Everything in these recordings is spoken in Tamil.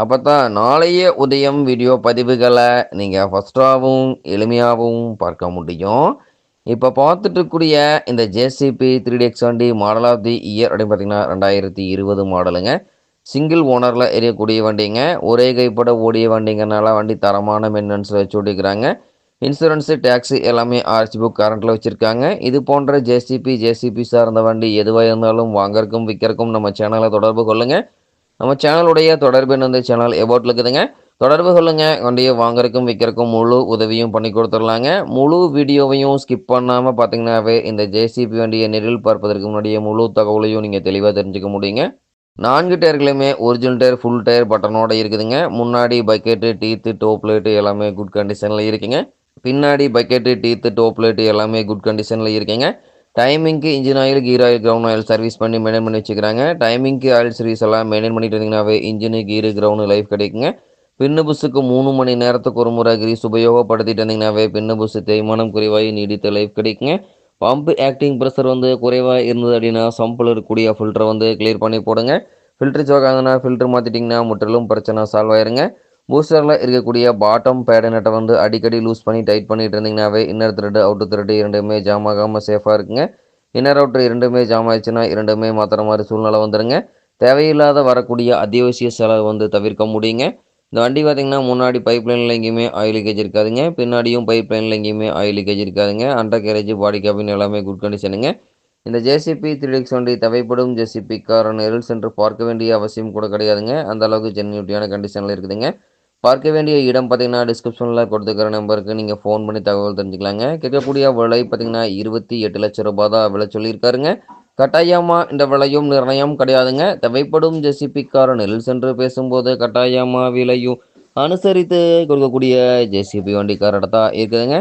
அப்போ தான் நாளைய உதயம் வீடியோ பதிவுகளை நீங்கள் ஃபஸ்ட்டாகவும் எளிமையாகவும் பார்க்க முடியும். இப்போ பார்த்துட்டு இந்த ஜேசிபி த்ரீ டி எக்ஸ் வண்டி மாடல் ஆஃப் தி இயர் அப்படின்னு பார்த்தீங்கன்னா ரெண்டாயிரத்தி இருபது மாடலுங்க சிங்கிள் ஓனரில் எரியக்கூடிய வண்டிங்க. ஒரே கைப்பட ஓடிய வண்டிங்கனால வண்டி தரமான மெயின்டெனன்ஸில் வச்சு ஓடிக்கிறாங்க இன்சூரன்ஸு டேக்ஸு எல்லாமே ஆர்சி புக் கரண்ட்டில் வச்சுருக்காங்க. இது போன்ற ஜேசிபி ஜேசிபி சார்ந்த வண்டி எதுவாக இருந்தாலும் வாங்கறக்கும் விற்கிறக்கும் நம்ம சேனலை தொடர்பு கொள்ளுங்கள் நம்ம சேனலுடைய தொடர்பு இந்த சேனல் எபோட்டில் இருக்குதுங்க. தொடர்பு சொல்லுங்கள் வண்டியை வாங்குறதுக்கும் விற்கிறக்கும் முழு உதவியும் பண்ணி கொடுத்துடலாங்க. முழு வீடியோவையும் ஸ்கிப் பண்ணாமல் பார்த்தீங்கன்னாவே இந்த ஜேசிபி வண்டியை நெரில் பார்ப்பதற்கு முன்னாடியே முழு தகவலையும் நீங்கள் தெளிவாக தெரிஞ்சுக்க முடியுங்க. நான்கு டயர்களுமே ஒரிஜினல் டயர் ஃபுல் டயர் பட்டனோட இருக்குதுங்க. முன்னாடி பக்கெட்டு டீத்து டோப் லைட்டு எல்லாமே குட் கண்டிஷனில் இருக்குங்க. பின்னாடி பக்கெட்டு டீத்து டோப் லைட்டு எல்லாமே குட் கண்டிஷனில் இருக்குங்க. டைமிங்க்கு engine oil gear oil ground oil service பண்ணி மெயின்டைன் பண்ணி வச்சுக்கிறாங்க. டைமிங்க்கு ஆயில் சர்வீஸ் எல்லாம் மெயின்டைன் பண்ணிட்டு இருந்தீங்கன்னாவே இன்ஜினு கீரு கிரவுண்டு லைஃப் கிடைக்குங்க. பின்னு புஸுக்கு மூணு மணி நேரத்துக்கு ஒரு முறை கிரீஸ் உபயோகப்படுத்திட்டு இருந்தீங்கன்னாவே பின்னு புஸ் தேய்மானம் குறைவாகி நீடித்த லைஃப் கிடைக்குங்க. பம்பு ஆக்டிங் ப்ரெஷர் வந்து குறைவாக இருந்தது அப்படின்னா சம்பில் இருக்கக்கூடிய ஃபில்டரை வந்து கிளியர் பண்ணி போடுங்க. ஃபில்ட்ரு சோக்காங்கன்னா ஃபில்டர் மாற்றிட்டிங்கன்னா முற்றிலும் பிரச்சனை சால்வ் ஆயிருங்க. பூஸ்டரில் இருக்கக்கூடிய பாட்டம் பேடு நட்டை வந்து அடிக்கடி லூஸ் பண்ணி டைட் பண்ணிட்டு இருந்தீங்கன்னாவே இன்னர் த்ரெட்டு அவுட் த்ரெட்டு இரண்டுமே ஜாம் ஆகாமல் சேஃபாக இருக்குங்க. இன்னர் அவுட்ரு இரண்டுமே ஜாம் ஆயிடுச்சுன்னா இரண்டுமே மாத்திர மாதிரி சூழ்நிலை வந்துடுங்க தேவையில்லாத வரக்கூடிய அத்தியாவசிய செலவு வந்து தவிர்க்க முடியுங்க. இந்த வண்டி பார்த்திங்கன்னா முன்னாடி பைப் லைனில் எங்கேயுமே ஆயில் லீக்கேஜ் இருக்காதுங்க. பின்னாடியும் பைப் லைனில் எங்கேயுமே ஆயில் லீக்கேஜ் இருக்காதுங்க. அண்டர் கேரேஜ் பாடி கேபின் எல்லாமே குட் கண்டிஷனுங்க இந்த ஜேசிபி த்ரீ வண்டி தேவைப்படும். ஜேசிபி கார் நெருள் சென்று பார்க்க வேண்டிய அவசியம் கூட கிடையாதுங்க. அந்த அளவுக்கு ஜென்யூட்டியான கண்டிஷனில் இருக்குதுங்க. பார்க்க வேண்டிய இடம் பார்த்தீங்கன்னா டிஸ்கிரிப்ஷனில் கொடுத்துக்கிற நம்பருக்கு நீங்கள் ஃபோன் பண்ணி தகவல் தெரிஞ்சுக்கலாங்க. கேட்கக்கூடிய விலை பார்த்தீங்கன்னா இருபத்தி எட்டு லட்ச ரூபாய் தான் விலை சொல்லியிருக்காருங்க. கட்டாயமாக இந்த விலையும் நிர்ணயம் கிடையாதுங்க. தேவைப்படும் ஜெசிபி நெல் சென்று பேசும்போது கட்டாயமாக விலையும் அனுசரித்து கொடுக்கக்கூடிய ஜேசிபி வண்டிக்காரட தான் இருக்குதுங்க.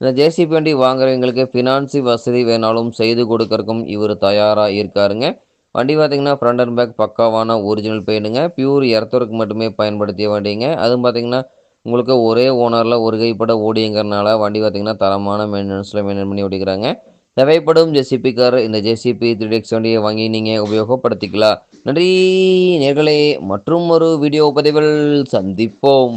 இந்த ஜேசிபி வண்டி வாங்குறவங்களுக்கு ஃபினான்சி வசதி வேணாலும் செய்து கொடுக்கறக்கும் இவர் தயாராக இருக்காருங்க. வண்டி பார்த்தீங்கன்னா ஃப்ரண்ட் அண்ட் பேக் பக்காவான ஒரிஜினல் பெயிண்ட்டுங்க பியூர் எர்த்தருக்கு மட்டுமே பயன்படுத்திய வண்டிங்க. அதுவும் பார்த்தீங்கன்னா உங்களுக்கு ஒரே ஓனரில் ஒரு கைப்பட ஓடிங்கிறனால வண்டி பார்த்தீங்கன்னா தரமான மெயின்டெனன்ஸில் மெயின்டைன் பண்ணி ஓடிக்கிறாங்க. தேவைப்படும் ஜெசிபி கார் இந்த ஜெசிபி த்ரீ எக்ஸ் வண்டியை வாங்கி நீங்கள் உபயோகப்படுத்திக்கலாம். நன்றி நேர்களே. மற்றும் ஒரு வீடியோ பதிவில் சந்திப்போம்.